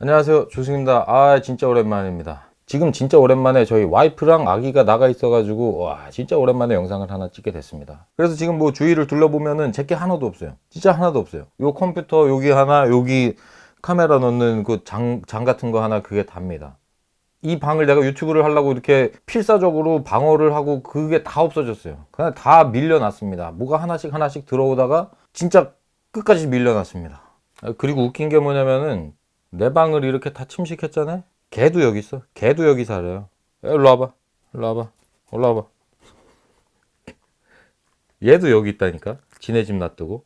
안녕하세요. 조승입니다. 아 진짜 오랜만입니다. 지금 진짜 오랜만에 저희 와이프랑 아기가 나가 있어가지고 와 진짜 오랜만에 영상을 하나 찍게 됐습니다. 그래서 지금 뭐 주위를 둘러보면은 제게 하나도 없어요. 진짜 하나도 없어요. 요 컴퓨터 여기 하나 여기 카메라 넣는 그 장 장 같은 거 하나 그게 답니다. 이 방을 내가 유튜브를 하려고 이렇게 필사적으로 방어를 하고 그게 다 없어졌어요. 그냥 다 밀려났습니다. 뭐가 하나씩 하나씩 들어오다가 진짜 끝까지 밀려났습니다. 아, 그리고 웃긴 게 뭐냐면은 내 방을 이렇게 다 침식했잖아요. 걔도 여기 있어. 걔도 여기 살아요. 야, 일로 와봐. 일로 와봐. 올라와봐. 얘도 여기 있다니까. 지네 집 놔두고.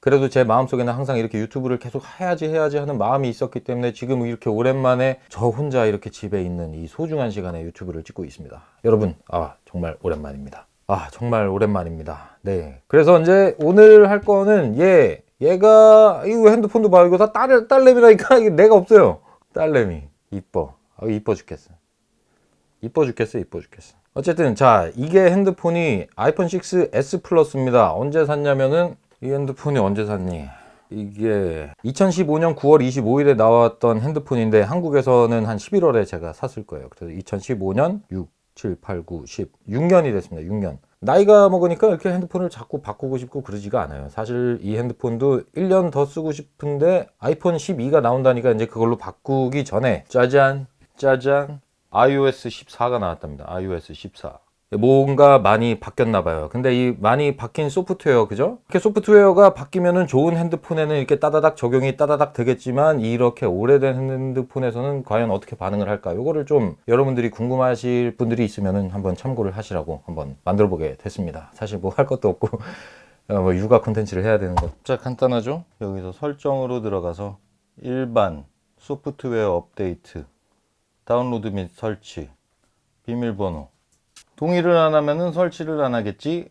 그래도 제 마음속에는 항상 이렇게 유튜브를 계속 해야지 해야지 하는 마음이 있었기 때문에 지금 이렇게 오랜만에 저 혼자 이렇게 집에 있는 이 소중한 시간에 유튜브를 찍고 있습니다. 여러분, 아, 정말 오랜만입니다. 아, 정말 오랜만입니다. 네. 그래서 이제 오늘 할 거는 얘, 얘가, 이거 핸드폰도 봐. 이거 다 딸, 딸내미라니까. 이게 내가 없어요. 딸내미. 이뻐. 아, 이뻐 죽겠어. 이뻐 죽겠어. 이뻐 죽겠어. 어쨌든, 자, 이게 핸드폰이 아이폰 6S 플러스입니다. 언제 샀냐면은, 이 핸드폰이 언제 샀니? 이게 2015년 9월 25일에 나왔던 핸드폰인데 한국에서는 한 11월에 제가 샀을 거예요. 그래서 2015년 6, 7, 8, 9, 10, 6년이 됐습니다. 6년. 나이가 먹으니까 이렇게 핸드폰을 자꾸 바꾸고 싶고 그러지가 않아요. 사실 이 핸드폰도 1년 더 쓰고 싶은데 아이폰 12가 나온다니까 이제 그걸로 바꾸기 전에 짜잔, 짜잔, iOS 14가 나왔답니다. iOS 14. 뭔가 많이 바뀌었나 봐요. 근데 이 많이 바뀐 소프트웨어, 그죠? 이렇게 소프트웨어가 바뀌면은 좋은 핸드폰에는 이렇게 따다닥 적용이 따다닥 되겠지만 이렇게 오래된 핸드폰에서는 과연 어떻게 반응을 할까? 요거를 좀 여러분들이 궁금하실 분들이 있으면은 한번 참고를 하시라고 한번 만들어 보게 됐습니다. 사실 뭐 할 것도 없고 어, 뭐 육아 콘텐츠를 해야 되는 거. 진짜 간단하죠? 여기서 설정으로 들어가서 일반 소프트웨어 업데이트 다운로드 및 설치 비밀번호 동의를 안 하면은 설치를 안 하겠지?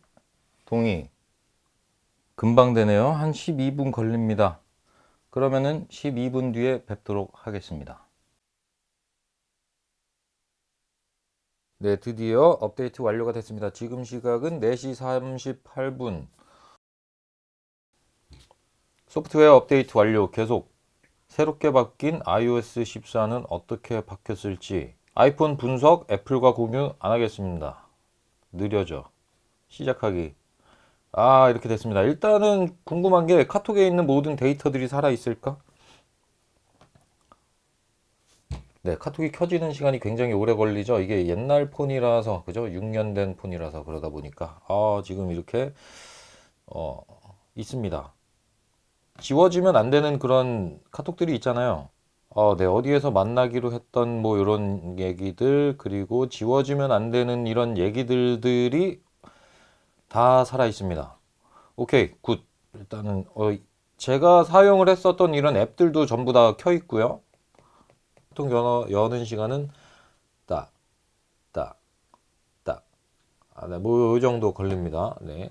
동의. 금방 되네요. 한 12분 걸립니다. 그러면은 12분 뒤에 뵙도록 하겠습니다. 네 드디어 업데이트 완료가 됐습니다. 지금 시각은 4시 38분. 소프트웨어 업데이트 완료 계속. 새롭게 바뀐 iOS 14는 어떻게 바뀌었을지 아이폰 분석 애플과 공유 안 하겠습니다. 느려져. 시작하기. 아, 이렇게 됐습니다. 일단은 궁금한 게 카톡에 있는 모든 데이터들이 살아 있을까? 네, 카톡이 켜지는 시간이 굉장히 오래 걸리죠. 이게 옛날 폰이라서, 그죠? 6년 된 폰이라서 그러다 보니까. 아, 지금 이렇게, 어, 있습니다. 지워지면 안 되는 그런 카톡들이 있잖아요. 어, 네, 어디에서 만나기로 했던 뭐 이런 얘기들, 그리고 지워지면 안 되는 이런 얘기들들이 다 살아 있습니다. 오케이, 굿. 일단은, 어, 제가 사용을 했었던 이런 앱들도 전부 다 켜 있고요. 보통 여, 여는 시간은 딱, 딱, 딱. 아, 네, 뭐, 이 정도 걸립니다. 네.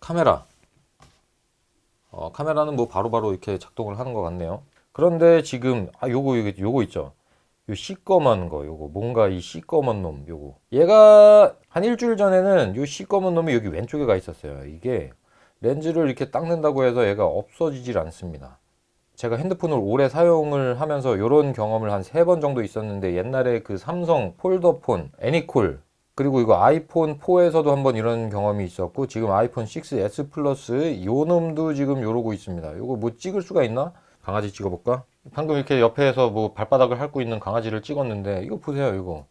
카메라. 어, 카메라는 뭐 바로바로 이렇게 작동을 하는 것 같네요. 그런데 지금 아 요거 요거 요거 있죠. 요 시꺼먼 거 요거 뭔가 이 시꺼먼 놈 요거 얘가 한 일주일 전에는 요 시꺼먼 놈이 여기 왼쪽에 가 있었어요. 이게 렌즈를 이렇게 닦는다고 해서 얘가 없어지질 않습니다. 제가 핸드폰을 오래 사용을 하면서 이런 경험을 한 세 번 정도 있었는데 옛날에 그 삼성 폴더폰 애니콜 그리고 이거 아이폰 4에서도 한번 이런 경험이 있었고 지금 아이폰 6s 플러스 요 놈도 지금 요러고 있습니다. 요거 뭐 찍을 수가 있나? 강아지 찍어볼까? 방금 이렇게 옆에서 뭐 발바닥을 핥고 있는 강아지를 찍었는데 이거 보세요 이거.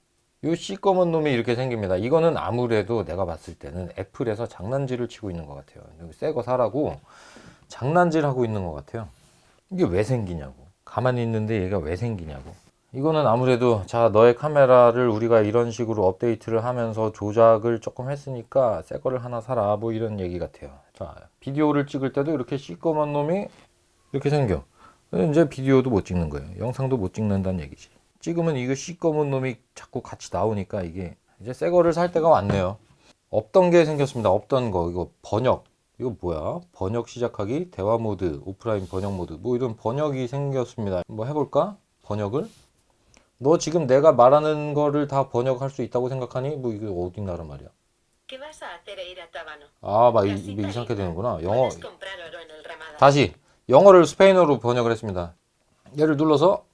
요 시꺼먼 놈이 이렇게 생깁니다. 이거는 아무래도 내가 봤을 때는 애플에서 장난질을 치고 있는 것 같아요. 여기 새거 사라고 장난질 하고 있는 것 같아요. 이게 왜 생기냐고. 가만히 있는데 얘가 왜 생기냐고. 이거는 아무래도 자 너의 카메라를 우리가 이런 식으로 업데이트를 하면서 조작을 조금 했으니까 새 거를 하나 사라. 뭐 이런 얘기 같아요. 자 비디오를 찍을 때도 이렇게 시꺼먼 놈이 이렇게 생겨 이제 비디오도 못 찍는 거예요. 영상도 못 찍는다는 얘기지. 찍으면 이거 시꺼먼 놈이 자꾸 같이 나오니까 이게 이제 새 거를 살 때가 왔네요. 없던 게 생겼습니다. 없던 거 이거 번역 이거 뭐야? 번역 시작하기 대화 모드 오프라인 번역 모드 뭐 이런 번역이 생겼습니다. 뭐 해볼까? 번역을 너 지금 내가 말하는 거를 다 번역할 수 있다고 생각하니? 뭐 이게 어디 나라 말이야? ¿Qué vas a hacer e ir a Tábano? 아, 막 이- Casita 이게 이상하게. 되는구나. 영어. 다시 영어를 스페인어로 번역을 했습니다. 얘를 눌러서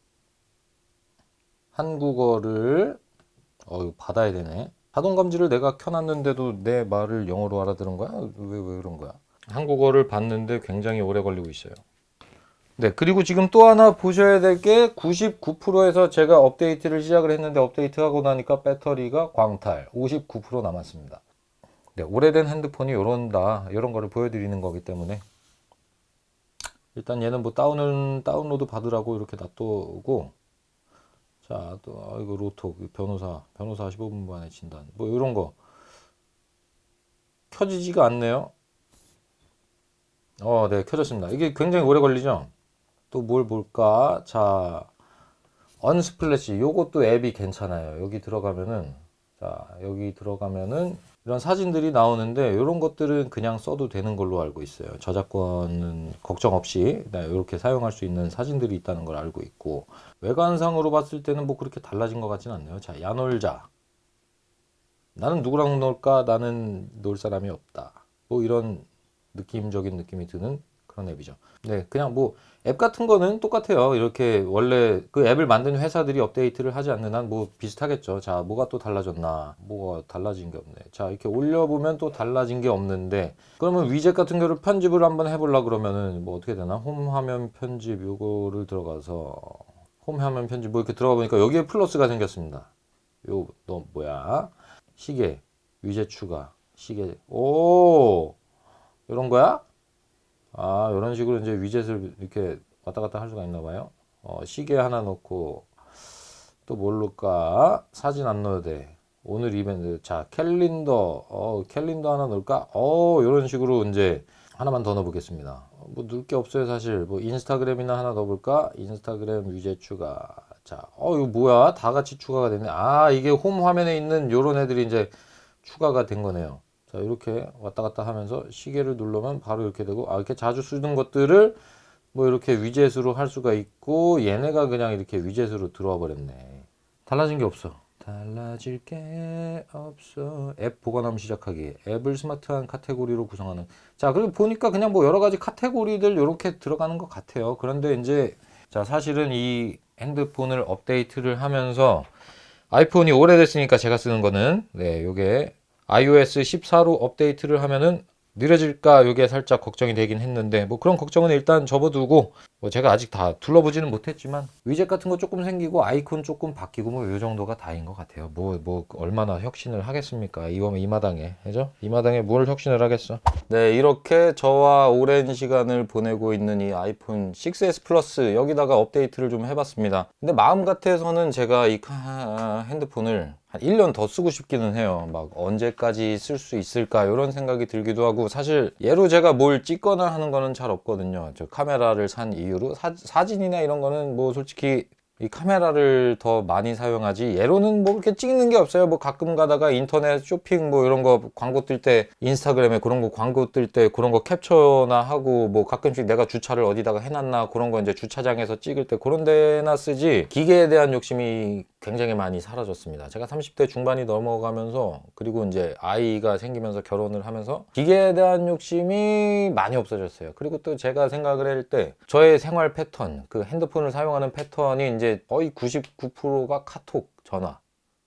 한국어를 어 받아야 되네. 자동 감지를 내가 켜놨는데도 내 말을 영어로 알아들은 거야? 왜 왜 그런 거야? 한국어를 받는데 굉장히 오래 걸리고 있어요. 네, 그리고 지금 또 하나 보셔야 될 게 99%에서 제가 업데이트를 시작을 했는데 업데이트하고 나니까 배터리가 광탈 59% 남았습니다. 네, 오래된 핸드폰이 요런다 이런 거를 보여드리는 거기 때문에 일단 얘는 뭐 다운은 다운로드 받으라고 이렇게 놔두고 자, 또 아, 이거 로톡 변호사 변호사 15분 만에 진단 뭐 이런 거 켜지지가 않네요. 어, 네, 켜졌습니다. 이게 굉장히 오래 걸리죠? 또 뭘 볼까? 자, 언스플래시. 요것도 앱이 괜찮아요. 여기 들어가면은, 자, 여기 들어가면은 이런 사진들이 나오는데, 이런 것들은 그냥 써도 되는 걸로 알고 있어요. 저작권은 걱정 없이 이렇게 사용할 수 있는 사진들이 있다는 걸 알고 있고, 외관상으로 봤을 때는 뭐 그렇게 달라진 것 같진 않네요. 자, 야놀자. 나는 누구랑 놀까? 나는 놀 사람이 없다. 뭐 이런 느낌적인 느낌이 드는 그런 앱이죠. 네, 그냥 뭐 앱 같은 거는 똑같아요. 이렇게 원래 그 앱을 만든 회사들이 업데이트를 하지 않는 한 뭐 비슷하겠죠. 자, 뭐가 또 달라졌나? 뭐가 달라진 게 없네. 자, 이렇게 올려보면 또 달라진 게 없는데 그러면 위젯 같은 거를 편집을 한번 해보려 그러면은 뭐 어떻게 되나? 홈 화면 편집 요거를 들어가서 홈 화면 편집 뭐 이렇게 들어가 보니까 여기에 플러스가 생겼습니다. 요 너 뭐야? 시계 위젯 추가 시계 오 이런 거야? 아, 이런 식으로 이제 위젯을 이렇게 왔다 갔다 할 수가 있나 봐요. 어, 시계 하나 넣고 또뭘 넣을까? 사진 안 넣어도 돼. 오늘 이벤트. 자, 캘린더. 어, 캘린더 하나 넣을까? 어, 이런 식으로 이제 하나만 더 넣어 보겠습니다. 어, 뭐 넣을 게 없어요, 사실. 뭐 인스타그램이나 하나 넣어 볼까? 인스타그램 위젯 추가. 자, 어, 이거 뭐야? 다 같이 추가가 됐네. 아, 이게 홈 화면에 있는 요런 애들이 이제 추가가 된 거네요. 자, 이렇게 왔다 갔다 하면서 시계를 누르면 바로 이렇게 되고, 아, 이렇게 자주 쓰는 것들을 뭐 이렇게 위젯으로 할 수가 있고, 얘네가 그냥 이렇게 위젯으로 들어와 버렸네. 달라진 게 없어. 달라질 게 없어. 앱 보관함 시작하기. 앱을 스마트한 카테고리로 구성하는. 자, 그리고 보니까 그냥 뭐 여러 가지 카테고리들 이렇게 들어가는 것 같아요. 그런데 이제, 자, 사실은 이 핸드폰을 업데이트를 하면서 아이폰이 오래됐으니까 제가 쓰는 거는, 네, 요게 iOS 14로 업데이트를 하면은 느려질까 요게 살짝 걱정이 되긴 했는데 뭐 그런 걱정은 일단 접어두고 뭐 제가 아직 다 둘러보지는 못했지만 위젯 같은 거 조금 생기고 아이콘 조금 바뀌고 뭐 요 정도가 다인 것 같아요. 뭐뭐 얼마나 혁신을 하겠습니까? 이거면 이 마당에. 그죠? 이 마당에 뭘 혁신을 하겠어? 네 이렇게 저와 오랜 시간을 보내고 있는 이 아이폰 6s 플러스 여기다가 업데이트를 좀 해봤습니다. 근데 마음 같아서는 제가 이 카- 핸드폰을 한 1년 더 쓰고 싶기는 해요. 막 언제까지 쓸 수 있을까 이런 생각이 들기도 하고 사실 얘로 제가 뭘 찍거나 하는 거는 잘 없거든요. 저 카메라를 산 이후로 사, 사진이나 이런 거는 뭐 솔직히 이 카메라를 더 많이 사용하지 얘로는 뭐 그렇게 찍는 게 없어요 뭐 가끔 가다가 인터넷 쇼핑 뭐 이런 거 광고 뜰 때 인스타그램에 그런 거 광고 뜰 때 그런 거 캡처나 하고 뭐 가끔씩 내가 주차를 어디다가 해놨나 그런 거 이제 주차장에서 찍을 때 그런 데나 쓰지 기계에 대한 욕심이 굉장히 많이 사라졌습니다. 제가 30대 중반이 넘어가면서 그리고 이제 아이가 생기면서 결혼을 하면서 기계에 대한 욕심이 많이 없어졌어요. 그리고 또 제가 생각을 할 때 저의 생활 패턴 그 핸드폰을 사용하는 패턴이 이제 거의 99%가 카톡 전화.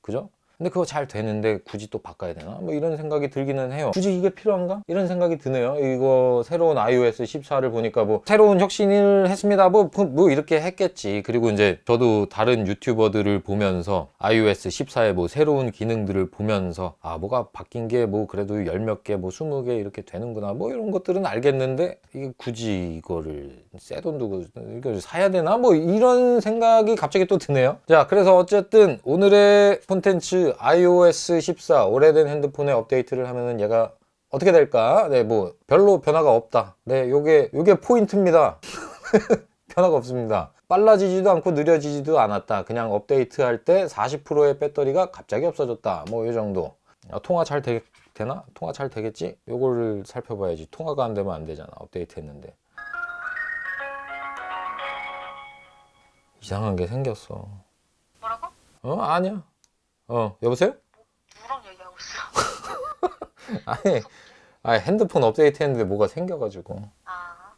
그죠? 근데 그거 잘 되는데 굳이 또 바꿔야 되나? 뭐 이런 생각이 들기는 해요. 굳이 이게 필요한가? 이런 생각이 드네요. 이거 새로운 iOS 14를 보니까 뭐 새로운 혁신을 했습니다. 뭐, 그- 뭐 이렇게 했겠지. 그리고 이제 저도 다른 유튜버들을 보면서 iOS 14의 뭐 새로운 기능들을 보면서 아, 뭐가 바뀐 게 뭐 그래도 열 몇 개, 뭐 스무 개 이렇게 되는구나. 뭐 이런 것들은 알겠는데 이게 굳이 이거를 새돈 두고 이걸 사야 되나? 뭐 이런 생각이 갑자기 또 드네요. 자, 그래서 어쨌든 오늘의 콘텐츠 iOS 14 오래된 핸드폰에 업데이트를 하면은 얘가 어떻게 될까? 네, 뭐 별로 변화가 없다. 네, 요게 요게 포인트입니다. 변화가 없습니다. 빨라지지도 않고 느려지지도 않았다. 그냥 업데이트할 때 40%의 배터리가 갑자기 없어졌다. 뭐 이 정도. 아, 통화 잘 되, 되나? 통화 잘 되겠지? 요거를 살펴봐야지. 통화가 안 되면 안 되잖아. 업데이트 했는데. 이상한 게 생겼어. 뭐라고? 어? 아니야. 어, 여보세요? 누구랑 얘기하고 있어? 아니, 아니 핸드폰 업데이트 했는데 뭐가 생겨가지고. 아,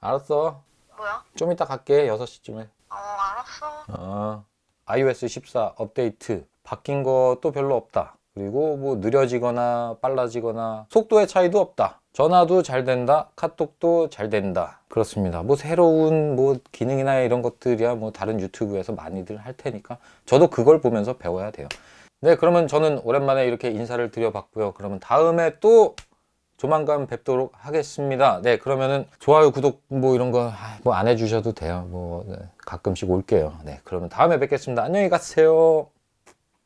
알았어. 뭐야? 좀 이따 갈게. 6시쯤에. 어, 알았어. 어. iOS 14 업데이트 바뀐 것도 별로 없다. 그리고 뭐 느려지거나 빨라지거나 속도의 차이도 없다. 전화도 잘 된다. 카톡도 잘 된다. 그렇습니다. 뭐 새로운 뭐 기능이나 이런 것들이야 뭐 다른 유튜브에서 많이들 할 테니까 저도 그걸 보면서 배워야 돼요. 네, 그러면 저는 오랜만에 이렇게 인사를 드려봤고요. 그러면 다음에 또 조만간 뵙도록 하겠습니다. 네, 그러면은 좋아요, 구독 뭐 이런 거 뭐 안 해주셔도 돼요. 뭐 네, 가끔씩 올게요. 네, 그러면 다음에 뵙겠습니다. 안녕히 가세요.